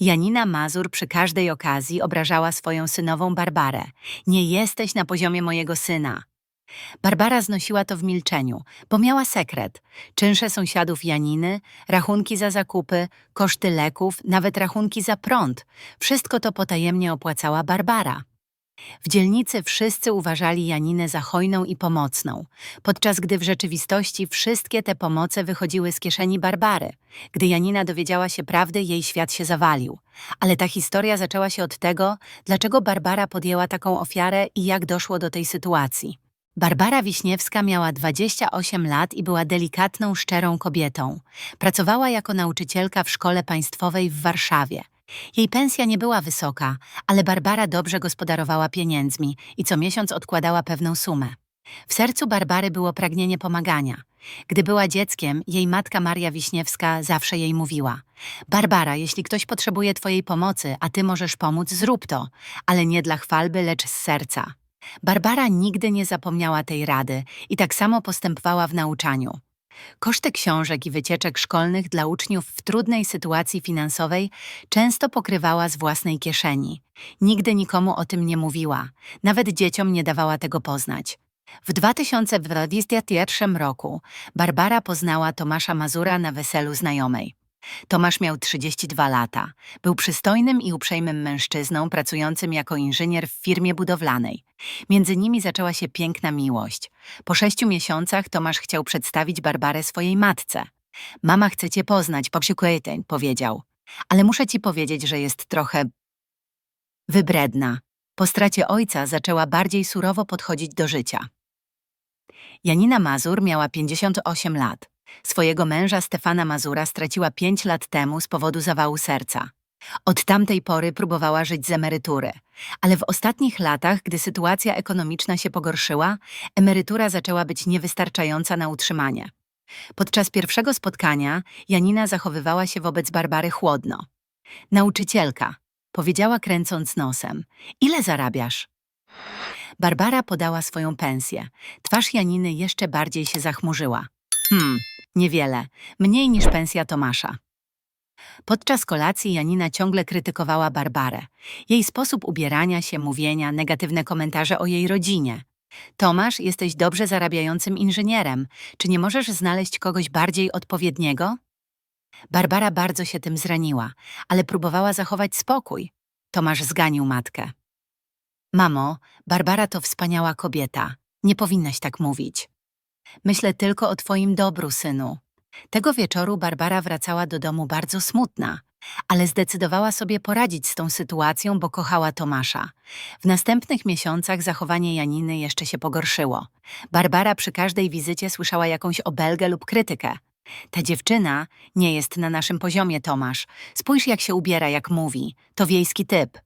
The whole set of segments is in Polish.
Janina Mazur przy każdej okazji obrażała swoją synową Barbarę. Nie jesteś na poziomie mojego syna. Barbara znosiła to w milczeniu, bo miała sekret. Czynsze sąsiadów Janiny, rachunki za zakupy, koszty leków, nawet rachunki za prąd. Wszystko to potajemnie opłacała Barbara. W dzielnicy wszyscy uważali Janinę za hojną i pomocną, podczas gdy w rzeczywistości wszystkie te pomoce wychodziły z kieszeni Barbary. Gdy Janina dowiedziała się prawdy, jej świat się zawalił. Ale ta historia zaczęła się od tego, dlaczego Barbara podjęła taką ofiarę i jak doszło do tej sytuacji. Barbara Wiśniewska miała 28 lat i była delikatną, szczerą kobietą. Pracowała jako nauczycielka w szkole państwowej w Warszawie. Jej pensja nie była wysoka, ale Barbara dobrze gospodarowała pieniędzmi i co miesiąc odkładała pewną sumę. W sercu Barbary było pragnienie pomagania. Gdy była dzieckiem, jej matka Maria Wiśniewska zawsze jej mówiła: Barbara, jeśli ktoś potrzebuje Twojej pomocy, a Ty możesz pomóc, zrób to, ale nie dla chwalby, lecz z serca. Barbara nigdy nie zapomniała tej rady i tak samo postępowała w nauczaniu. Koszty książek i wycieczek szkolnych dla uczniów w trudnej sytuacji finansowej często pokrywała z własnej kieszeni. Nigdy nikomu o tym nie mówiła, nawet dzieciom nie dawała tego poznać. W 2021 roku Barbara poznała Tomasza Mazura na weselu znajomej. Tomasz miał 32 lata. Był przystojnym i uprzejmym mężczyzną pracującym jako inżynier w firmie budowlanej. Między nimi zaczęła się piękna miłość. Po sześciu miesiącach Tomasz chciał przedstawić Barbarę swojej matce. Mama chce cię poznać, popsiukujteń, powiedział. Ale muszę ci powiedzieć, że jest trochę wybredna. Po stracie ojca zaczęła bardziej surowo podchodzić do życia. Janina Mazur miała 58 lat. Swojego męża Stefana Mazura straciła pięć lat temu z powodu zawału serca. Od tamtej pory próbowała żyć z emerytury, ale w ostatnich latach, gdy sytuacja ekonomiczna się pogorszyła, emerytura zaczęła być niewystarczająca na utrzymanie. Podczas pierwszego spotkania Janina zachowywała się wobec Barbary chłodno. Nauczycielka, powiedziała kręcąc nosem, ile zarabiasz? Barbara podała swoją pensję. Twarz Janiny jeszcze bardziej się zachmurzyła. Hmm, niewiele, mniej niż pensja Tomasza. Podczas kolacji Janina ciągle krytykowała Barbarę. Jej sposób ubierania się, mówienia, negatywne komentarze o jej rodzinie. Tomasz, jesteś dobrze zarabiającym inżynierem. Czy nie możesz znaleźć kogoś bardziej odpowiedniego? Barbara bardzo się tym zraniła, ale próbowała zachować spokój. Tomasz zganił matkę. Mamo, Barbara to wspaniała kobieta. Nie powinnaś tak mówić. Myślę tylko o twoim dobru, synu. Tego wieczoru Barbara wracała do domu bardzo smutna, ale zdecydowała sobie poradzić z tą sytuacją, bo kochała Tomasza. W następnych miesiącach zachowanie Janiny jeszcze się pogorszyło. Barbara przy każdej wizycie słyszała jakąś obelgę lub krytykę. Ta dziewczyna nie jest na naszym poziomie, Tomasz. Spójrz, jak się ubiera, jak mówi. To wiejski typ.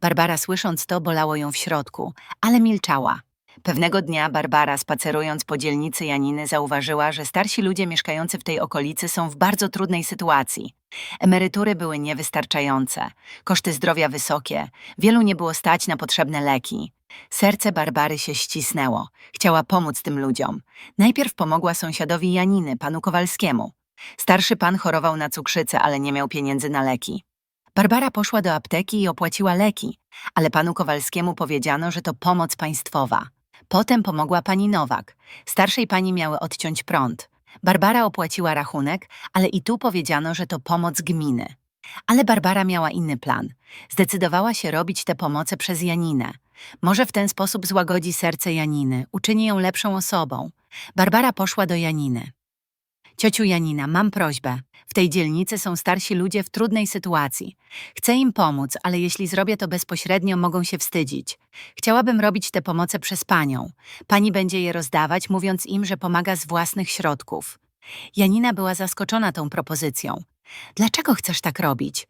Barbara słysząc to bolało ją w środku, ale milczała. Pewnego dnia Barbara, spacerując po dzielnicy Janiny, zauważyła, że starsi ludzie mieszkający w tej okolicy są w bardzo trudnej sytuacji. Emerytury były niewystarczające, koszty zdrowia wysokie, wielu nie było stać na potrzebne leki. Serce Barbary się ścisnęło. Chciała pomóc tym ludziom. Najpierw pomogła sąsiadowi Janiny, panu Kowalskiemu. Starszy pan chorował na cukrzycę, ale nie miał pieniędzy na leki. Barbara poszła do apteki i opłaciła leki, ale panu Kowalskiemu powiedziano, że to pomoc państwowa. Potem pomogła pani Nowak. Starszej pani miały odciąć prąd. Barbara opłaciła rachunek, ale i tu powiedziano, że to pomoc gminy. Ale Barbara miała inny plan. Zdecydowała się robić te pomoce przez Janinę. Może w ten sposób złagodzi serce Janiny, uczyni ją lepszą osobą. Barbara poszła do Janiny. Ciociu Janina, mam prośbę. W tej dzielnicy są starsi ludzie w trudnej sytuacji. Chcę im pomóc, ale jeśli zrobię to bezpośrednio, mogą się wstydzić. Chciałabym robić te pomoce przez panią. Pani będzie je rozdawać, mówiąc im, że pomaga z własnych środków. Janina była zaskoczona tą propozycją. Dlaczego chcesz tak robić?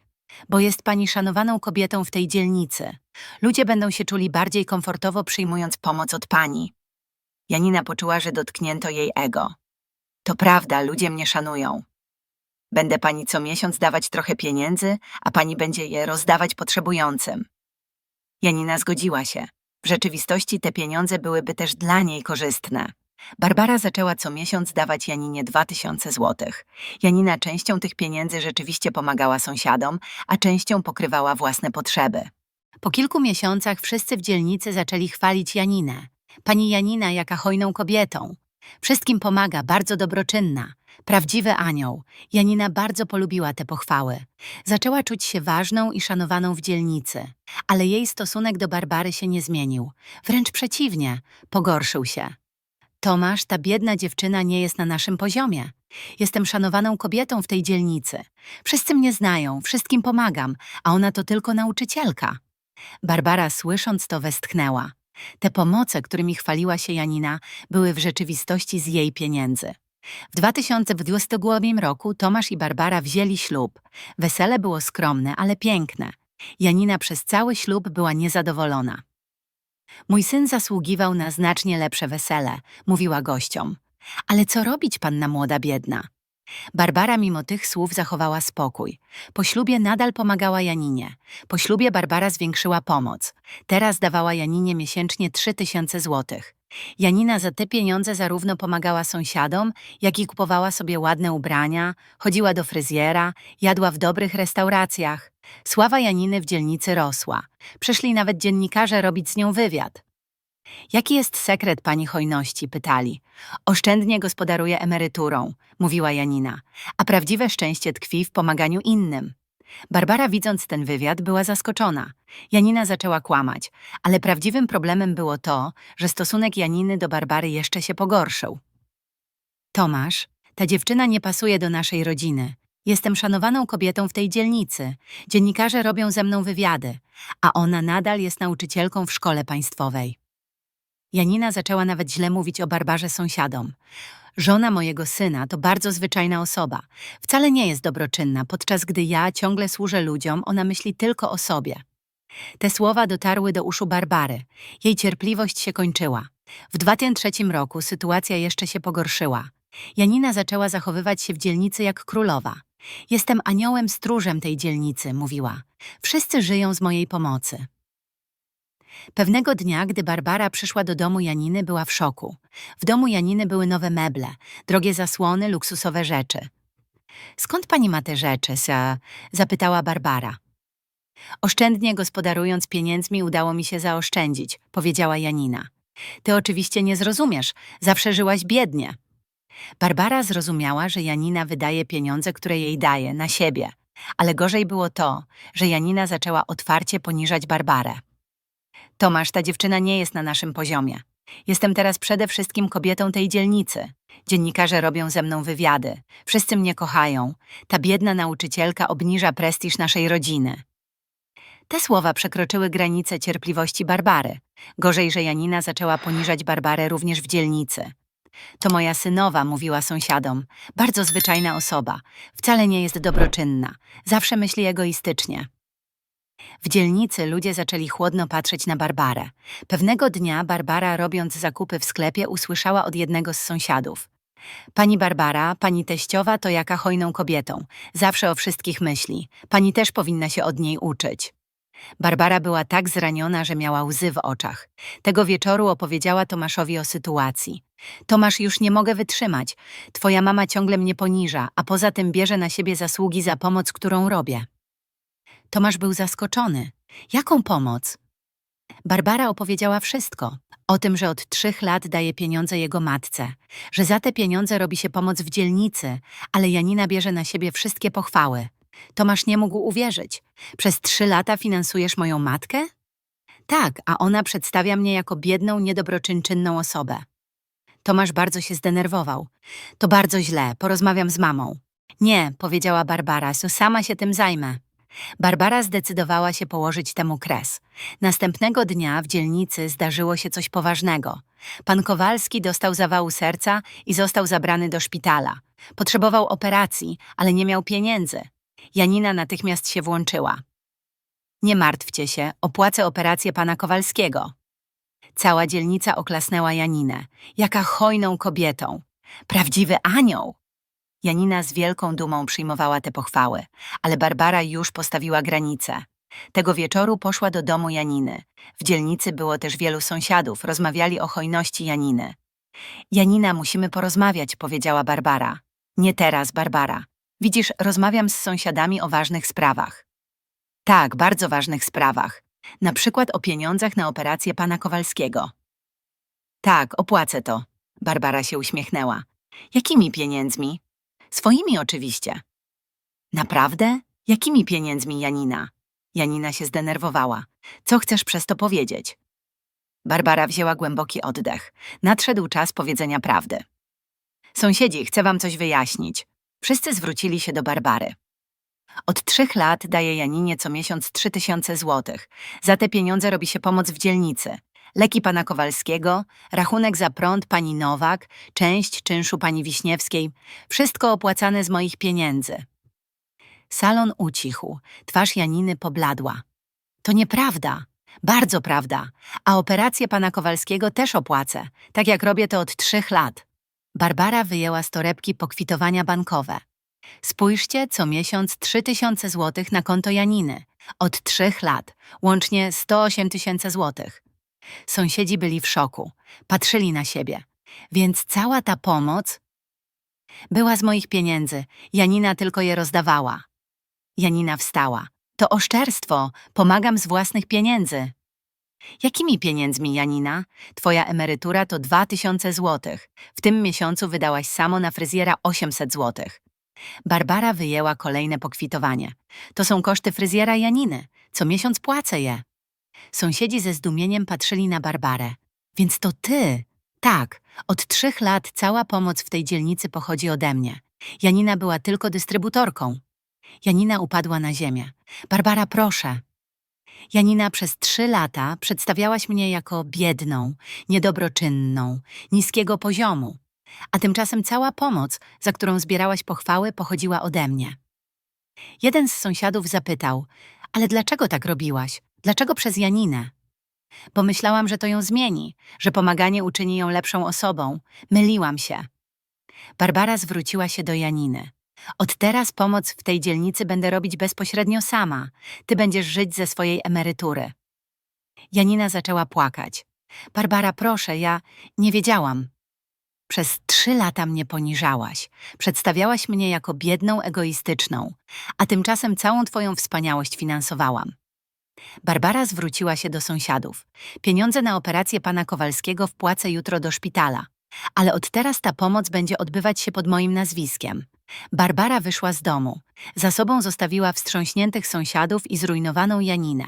Bo jest pani szanowaną kobietą w tej dzielnicy. Ludzie będą się czuli bardziej komfortowo przyjmując pomoc od pani. Janina poczuła, że dotknięto jej ego. To prawda, ludzie mnie szanują. Będę pani co miesiąc dawać trochę pieniędzy, a pani będzie je rozdawać potrzebującym. Janina zgodziła się. W rzeczywistości te pieniądze byłyby też dla niej korzystne. Barbara zaczęła co miesiąc dawać Janinie 2000 złotych. Janina częścią tych pieniędzy rzeczywiście pomagała sąsiadom, a częścią pokrywała własne potrzeby. Po kilku miesiącach wszyscy w dzielnicy zaczęli chwalić Janinę. Pani Janina jaka hojną kobietą. Wszystkim pomaga, bardzo dobroczynna. Prawdziwy anioł. Janina bardzo polubiła te pochwały. Zaczęła czuć się ważną i szanowaną w dzielnicy. Ale jej stosunek do Barbary się nie zmienił. Wręcz przeciwnie, pogorszył się. Tomasz, ta biedna dziewczyna nie jest na naszym poziomie. Jestem szanowaną kobietą w tej dzielnicy. Wszyscy mnie znają, wszystkim pomagam, a ona to tylko nauczycielka. Barbara słysząc to westchnęła. Te pomoce, którymi chwaliła się Janina, były w rzeczywistości z jej pieniędzy. W 2022 roku Tomasz i Barbara wzięli ślub. Wesele było skromne, ale piękne. Janina przez cały ślub była niezadowolona. Mój syn zasługiwał na znacznie lepsze wesele, mówiła gościom. Ale co robić, panna młoda biedna? Barbara mimo tych słów zachowała spokój. Po ślubie nadal pomagała Janinie. Po ślubie Barbara zwiększyła pomoc. Teraz dawała Janinie miesięcznie 3000 złotych. Janina za te pieniądze zarówno pomagała sąsiadom, jak i kupowała sobie ładne ubrania, chodziła do fryzjera, jadła w dobrych restauracjach. Sława Janiny w dzielnicy rosła. Przyszli nawet dziennikarze robić z nią wywiad. Jaki jest sekret pani hojności? pytali. Oszczędnie gospodaruje emeryturą, mówiła Janina, a prawdziwe szczęście tkwi w pomaganiu innym. Barbara, widząc ten wywiad, była zaskoczona. Janina zaczęła kłamać, ale prawdziwym problemem było to, że stosunek Janiny do Barbary jeszcze się pogorszył. Tomasz, ta dziewczyna nie pasuje do naszej rodziny. Jestem szanowaną kobietą w tej dzielnicy. Dziennikarze robią ze mną wywiady, a ona nadal jest nauczycielką w szkole państwowej. Janina zaczęła nawet źle mówić o Barbarze sąsiadom. Żona mojego syna to bardzo zwyczajna osoba. Wcale nie jest dobroczynna, podczas gdy ja ciągle służę ludziom, ona myśli tylko o sobie. Te słowa dotarły do uszu Barbary. Jej cierpliwość się kończyła. W 2003 roku sytuacja jeszcze się pogorszyła. Janina zaczęła zachowywać się w dzielnicy jak królowa. Jestem aniołem stróżem tej dzielnicy, mówiła. Wszyscy żyją z mojej pomocy. Pewnego dnia, gdy Barbara przyszła do domu Janiny, była w szoku. W domu Janiny były nowe meble, drogie zasłony, luksusowe rzeczy. Skąd pani ma te rzeczy? Sa? zapytała Barbara. Oszczędnie gospodarując pieniędzmi udało mi się zaoszczędzić, powiedziała Janina. Ty oczywiście nie zrozumiesz, zawsze żyłaś biednie. Barbara zrozumiała, że Janina wydaje pieniądze, które jej daje, na siebie. Ale gorzej było to, że Janina zaczęła otwarcie poniżać Barbarę. Tomasz, ta dziewczyna nie jest na naszym poziomie. Jestem teraz przede wszystkim kobietą tej dzielnicy. Dziennikarze robią ze mną wywiady. Wszyscy mnie kochają. Ta biedna nauczycielka obniża prestiż naszej rodziny. Te słowa przekroczyły granice cierpliwości Barbary. Gorzej, że Janina zaczęła poniżać Barbarę również w dzielnicy. To moja synowa, mówiła sąsiadom. Bardzo zwyczajna osoba. Wcale nie jest dobroczynna. Zawsze myśli egoistycznie. W dzielnicy ludzie zaczęli chłodno patrzeć na Barbarę. Pewnego dnia Barbara, robiąc zakupy w sklepie, usłyszała od jednego z sąsiadów. Pani Barbara, pani teściowa to jaka hojną kobietą. Zawsze o wszystkich myśli. Pani też powinna się od niej uczyć. Barbara była tak zraniona, że miała łzy w oczach. Tego wieczoru opowiedziała Tomaszowi o sytuacji. Tomasz, już nie mogę wytrzymać. Twoja mama ciągle mnie poniża, a poza tym bierze na siebie zasługi za pomoc, którą robię. Tomasz był zaskoczony. Jaką pomoc? Barbara opowiedziała wszystko. O tym, że od trzech lat daje pieniądze jego matce, że za te pieniądze robi się pomoc w dzielnicy, ale Janina bierze na siebie wszystkie pochwały. Tomasz nie mógł uwierzyć. Przez trzy lata finansujesz moją matkę? Tak, a ona przedstawia mnie jako biedną, niedobroczynczynną osobę. Tomasz bardzo się zdenerwował. To bardzo źle, porozmawiam z mamą. Nie, powiedziała Barbara, so sama się tym zajmę. Barbara zdecydowała się położyć temu kres. Następnego dnia w dzielnicy zdarzyło się coś poważnego. Pan Kowalski dostał zawału serca i został zabrany do szpitala. Potrzebował operacji, ale nie miał pieniędzy. Janina natychmiast się włączyła. Nie martwcie się, opłacę operację pana Kowalskiego. Cała dzielnica oklasnęła Janinę. Jaka hojną kobietą. Prawdziwy anioł. Janina z wielką dumą przyjmowała te pochwały, ale Barbara już postawiła granice. Tego wieczoru poszła do domu Janiny. W dzielnicy było też wielu sąsiadów, rozmawiali o hojności Janiny. Janina, musimy porozmawiać, powiedziała Barbara. Nie teraz, Barbara. Widzisz, rozmawiam z sąsiadami o ważnych sprawach. Tak, bardzo ważnych sprawach. Na przykład o pieniądzach na operację pana Kowalskiego. Tak, opłacę to. Barbara się uśmiechnęła. Jakimi pieniędzmi? Swoimi oczywiście. Naprawdę? Jakimi pieniędzmi, Janina? Janina się zdenerwowała. Co chcesz przez to powiedzieć? Barbara wzięła głęboki oddech. Nadszedł czas powiedzenia prawdy. Sąsiedzi, chcę wam coś wyjaśnić. Wszyscy zwrócili się do Barbary. Od trzech lat daje Janinie co miesiąc trzy tysiące złotych. Za te pieniądze robi się pomoc w dzielnicy. Leki pana Kowalskiego, rachunek za prąd pani Nowak, część czynszu pani Wiśniewskiej. Wszystko opłacane z moich pieniędzy. Salon ucichł. Twarz Janiny pobladła. To nieprawda. Bardzo prawda. A operację pana Kowalskiego też opłacę, tak jak robię to od trzech lat. Barbara wyjęła z torebki pokwitowania bankowe. Spójrzcie, co miesiąc 3 tysiące złotych na konto Janiny. Od trzech lat. Łącznie 108 tysięcy złotych. Sąsiedzi byli w szoku. Patrzyli na siebie. Więc cała ta pomoc była z moich pieniędzy. Janina tylko je rozdawała. Janina wstała. To oszczerstwo. Pomagam z własnych pieniędzy. Jakimi pieniędzmi, Janina? Twoja emerytura to 2000 złotych. W tym miesiącu wydałaś samo na fryzjera 800 złotych. Barbara wyjęła kolejne pokwitowanie. To są koszty fryzjera Janiny. Co miesiąc płacę je. Sąsiedzi ze zdumieniem patrzyli na Barbarę. Więc to ty? Tak, od trzech lat cała pomoc w tej dzielnicy pochodzi ode mnie. Janina była tylko dystrybutorką. Janina upadła na ziemię. Barbara, proszę. Janina, przez trzy lata przedstawiałaś mnie jako biedną, niedobroczynną, niskiego poziomu, a tymczasem cała pomoc, za którą zbierałaś pochwały, pochodziła ode mnie. Jeden z sąsiadów zapytał, ale dlaczego tak robiłaś? Dlaczego przez Janinę? Pomyślałam, że to ją zmieni, że pomaganie uczyni ją lepszą osobą. Myliłam się. Barbara zwróciła się do Janiny. Od teraz pomoc w tej dzielnicy będę robić bezpośrednio sama. Ty będziesz żyć ze swojej emerytury. Janina zaczęła płakać. Barbara, proszę, ja nie wiedziałam. Przez trzy lata mnie poniżałaś. Przedstawiałaś mnie jako biedną, egoistyczną, a tymczasem całą twoją wspaniałość finansowałam. Barbara zwróciła się do sąsiadów. Pieniądze na operację pana Kowalskiego wpłacę jutro do szpitala, ale od teraz ta pomoc będzie odbywać się pod moim nazwiskiem. Barbara wyszła z domu. Za sobą zostawiła wstrząśniętych sąsiadów i zrujnowaną Janinę.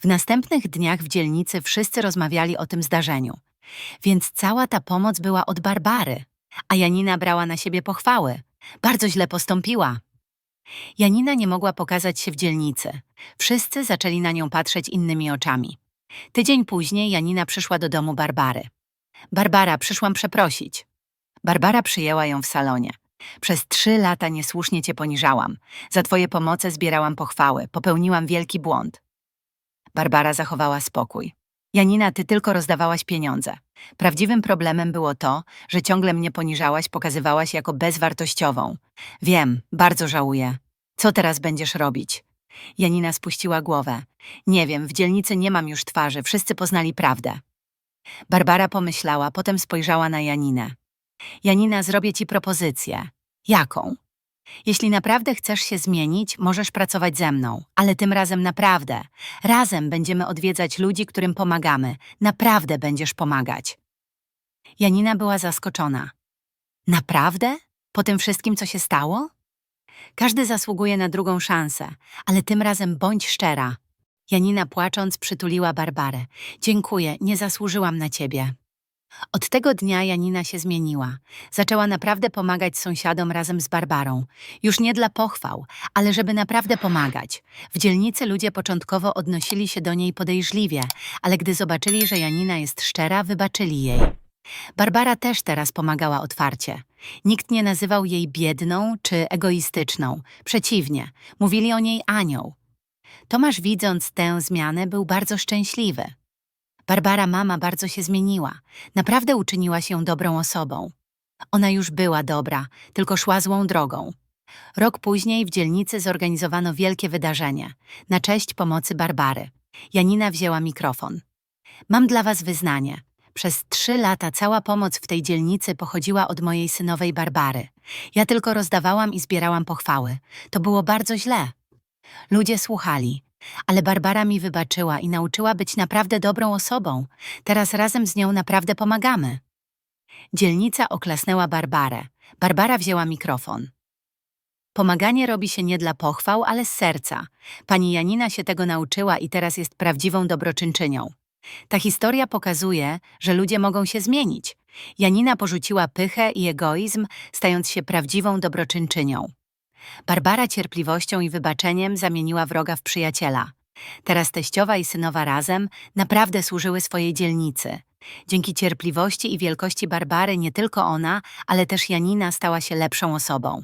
W następnych dniach w dzielnicy wszyscy rozmawiali o tym zdarzeniu. Więc cała ta pomoc była od Barbary, a Janina brała na siebie pochwały. Bardzo źle postąpiła. Janina nie mogła pokazać się w dzielnicy. Wszyscy zaczęli na nią patrzeć innymi oczami. Tydzień później Janina przyszła do domu Barbary. Barbara, przyszłam przeprosić. Barbara przyjęła ją w salonie. Przez trzy lata niesłusznie cię poniżałam. Za twoje pomoce zbierałam pochwały. Popełniłam wielki błąd. Barbara zachowała spokój. Janina, ty tylko rozdawałaś pieniądze. Prawdziwym problemem było to, że ciągle mnie poniżałaś, pokazywałaś jako bezwartościową. Wiem, bardzo żałuję. Co teraz będziesz robić? Janina spuściła głowę. Nie wiem, w dzielnicy nie mam już twarzy, wszyscy poznali prawdę. Barbara pomyślała, potem spojrzała na Janinę. Janina, zrobię ci propozycję. Jaką? Jeśli naprawdę chcesz się zmienić, możesz pracować ze mną, ale tym razem naprawdę. Razem będziemy odwiedzać ludzi, którym pomagamy. Naprawdę będziesz pomagać. Janina była zaskoczona. Naprawdę? Po tym wszystkim, co się stało? Każdy zasługuje na drugą szansę, ale tym razem bądź szczera. Janina płacząc przytuliła Barbarę. Dziękuję, nie zasłużyłam na ciebie. Od tego dnia Janina się zmieniła. Zaczęła naprawdę pomagać sąsiadom razem z Barbarą. Już nie dla pochwał, ale żeby naprawdę pomagać. W dzielnicy ludzie początkowo odnosili się do niej podejrzliwie, ale gdy zobaczyli, że Janina jest szczera, wybaczyli jej. Barbara też teraz pomagała otwarcie. Nikt nie nazywał jej biedną czy egoistyczną. Przeciwnie, mówili o niej anioł. Tomasz widząc tę zmianę był bardzo szczęśliwy. Barbara mama bardzo się zmieniła. Naprawdę uczyniła się dobrą osobą. Ona już była dobra, tylko szła złą drogą. Rok później w dzielnicy zorganizowano wielkie wydarzenie na cześć pomocy Barbary. Janina wzięła mikrofon. Mam dla was wyznanie. Przez trzy lata cała pomoc w tej dzielnicy pochodziła od mojej synowej Barbary. Ja tylko rozdawałam i zbierałam pochwały. To było bardzo źle. Ludzie słuchali, ale Barbara mi wybaczyła i nauczyła być naprawdę dobrą osobą. Teraz razem z nią naprawdę pomagamy. Dzielnica oklasnęła Barbarę. Barbara wzięła mikrofon. Pomaganie robi się nie dla pochwał, ale z serca. Pani Janina się tego nauczyła i teraz jest prawdziwą dobroczyńczynią. Ta historia pokazuje, że ludzie mogą się zmienić. Janina porzuciła pychę i egoizm, stając się prawdziwą dobroczyńczynią. Barbara cierpliwością i wybaczeniem zamieniła wroga w przyjaciela. Teraz teściowa i synowa razem naprawdę służyły swojej dzielnicy. Dzięki cierpliwości i wielkości Barbary nie tylko ona, ale też Janina stała się lepszą osobą.